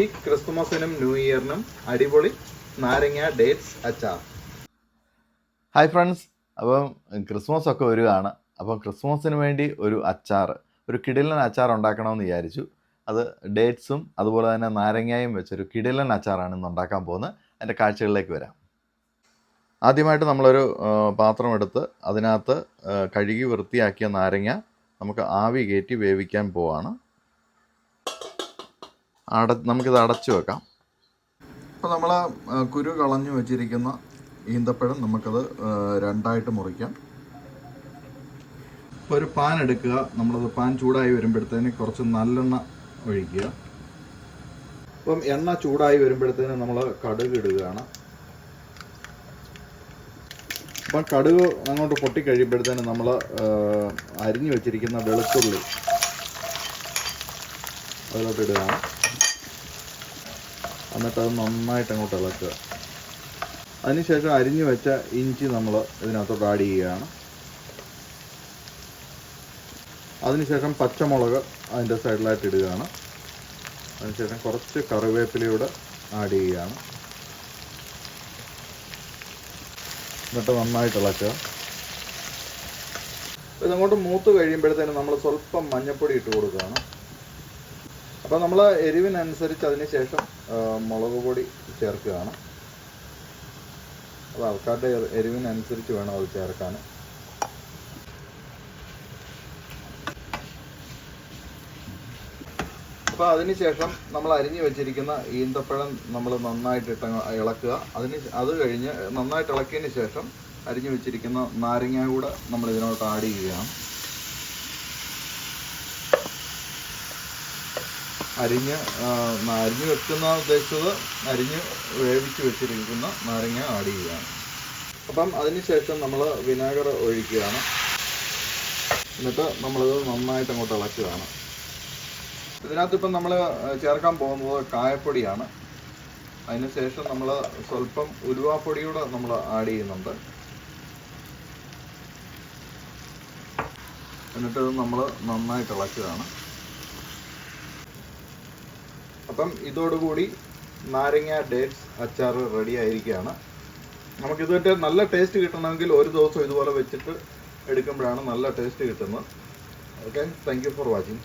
ഈ ക്രിസ്തുമസിനും ന്യൂ ഇയറിനും അടിപൊളി നാരങ്ങ ഡേറ്റ്സ് അച്ചാർ. ഹായ് ഫ്രണ്ട്സ് അപ്പം ക്രിസ്മസ് ഒക്കെ വരികയാണ് അപ്പം ക്രിസ്മസിന് വേണ്ടി ഒരു അച്ചാർ ഒരു കിടിലൻ അച്ചാർ ഉണ്ടാക്കണമെന്ന് വിചാരിച്ചു. അത് ഡേറ്റ്സും അതുപോലെ തന്നെ നാരങ്ങയും വെച്ചൊരു കിടിലൻ അച്ചാറാണ് ഇന്ന് ഉണ്ടാക്കാൻ പോകുന്നത്. അതിന്റെ കാഴ്ചകളിലേക്ക് വരാം. ആദ്യമായിട്ട് നമ്മളൊരു പാത്രം എടുത്ത് അതിനകത്ത് കഴുകി വൃത്തിയാക്കിയ നാരങ്ങ നമുക്ക് ആവി കയറ്റി വേവിക്കാൻ പോവാണ്. അട നമുക്കിത് അടച്ചു വെക്കാം. അപ്പോൾ നമ്മൾ കുരു കളഞ്ഞു വെച്ചിരിക്കുന്ന ഈന്തപ്പഴം നമുക്കത് രണ്ടായിട്ട് മുറിക്കാം. ഇപ്പോൾ ഒരു പാൻ എടുക്കുക. നമ്മളത് പാൻ ചൂടായി വരുമ്പോഴത്തേന് കുറച്ച് നല്ലെണ്ണ ഒഴിക്കുക. അപ്പം എണ്ണ ചൂടായി വരുമ്പോഴത്തേന് നമ്മൾ കടുക് ഇടുകയാണ്. അപ്പം കടുക് അങ്ങോട്ട് പൊട്ടിക്കഴിയുമ്പോഴത്തേന് നമ്മൾ അരിഞ്ഞു വെച്ചിരിക്കുന്ന വെളുത്തുള്ളി അതിലോട്ട് ഇടുകയാണ്. എന്നിട്ട് അത് നന്നായിട്ട് അങ്ങോട്ട് ഇളക്കുക. അതിനുശേഷം അരിഞ്ഞു വെച്ച ഇഞ്ചി നമ്മൾ ഇതിനകത്തോട്ട് ആഡ് ചെയ്യുകയാണ്. അതിനുശേഷം പച്ചമുളക് അതിന്റെ സൈഡിലായിട്ട് ഇടുകയാണ്. അതിനുശേഷം കുറച്ച് കറിവേപ്പിലയൂടെ ആഡ് ചെയ്യുകയാണ്. എന്നിട്ട് നന്നായിട്ട് ഇളക്കുക. ഇതങ്ങോട്ട് മൂത്ത് കഴിയുമ്പോഴത്തേനും നമ്മൾ സ്വല്പം മഞ്ഞൾപ്പൊടി ഇട്ട് കൊടുക്കുകയാണ്. അപ്പോൾ നമ്മൾ എരിവിനനുസരിച്ച് അതിന് ശേഷം മുളക് പൊടി ചേർക്കുകയാണ്. അത് ആൾക്കാരുടെ എരിവിനനുസരിച്ച് വേണം അത് ചേർക്കാൻ അപ്പോൾ അതിനുശേഷം നമ്മൾ അരിഞ്ഞു വെച്ചിരിക്കുന്ന ഈന്തപ്പഴം നമ്മൾ നന്നായിട്ട് ഇട്ട ഇളക്കുക. അതിന് അത് കഴിഞ്ഞ് നന്നായിട്ട് ഇളക്കിയതിന് ശേഷം അരിഞ്ഞു വെച്ചിരിക്കുന്ന നാരങ്ങ കൂടെ നമ്മൾ ഇതിനോട്ട് ആഡ് ചെയ്യുകയാണ്. അരിഞ്ഞ് അരിഞ്ഞ് വെക്കുന്ന ഉദ്ദേശിച്ചത് അരിഞ്ഞ് വേവിച്ച് വെച്ചിരിക്കുന്ന നാരങ്ങ ആഡ് ചെയ്യുകയാണ്. അപ്പം അതിനുശേഷം നമ്മൾ വിനാഗർ ഒഴിക്കുകയാണ്. എന്നിട്ട് നമ്മളിത് നന്നായിട്ട് അങ്ങോട്ട് ഇളക്കുകയാണ്. ഇതിനകത്ത് ഇപ്പം നമ്മൾ ചേർക്കാൻ പോകുന്നത് കായപ്പൊടിയാണ്. അതിനുശേഷം നമ്മൾ സ്വല്പം ഉലുവാപ്പൊടിയൂടെ നമ്മൾ ആഡ് ചെയ്യുന്നുണ്ട്. എന്നിട്ട് നമ്മൾ നന്നായിട്ട് ഇളക്കുകയാണ്. അപ്പം ഇതോടുകൂടി നാരങ്ങ ഡേറ്റ്സ് അച്ചാർ റെഡി ആയിരിക്കുകയാണ്. നമുക്ക് ഇതുവരെ നല്ല ടേസ്റ്റ് കിട്ടണമെങ്കിൽ ഒരു ദിവസം ഇതുപോലെ വെച്ചിട്ട് എടുക്കുമ്പോഴാണ് നല്ല ടേസ്റ്റ് കിട്ടുന്നത്. Okay thank for watching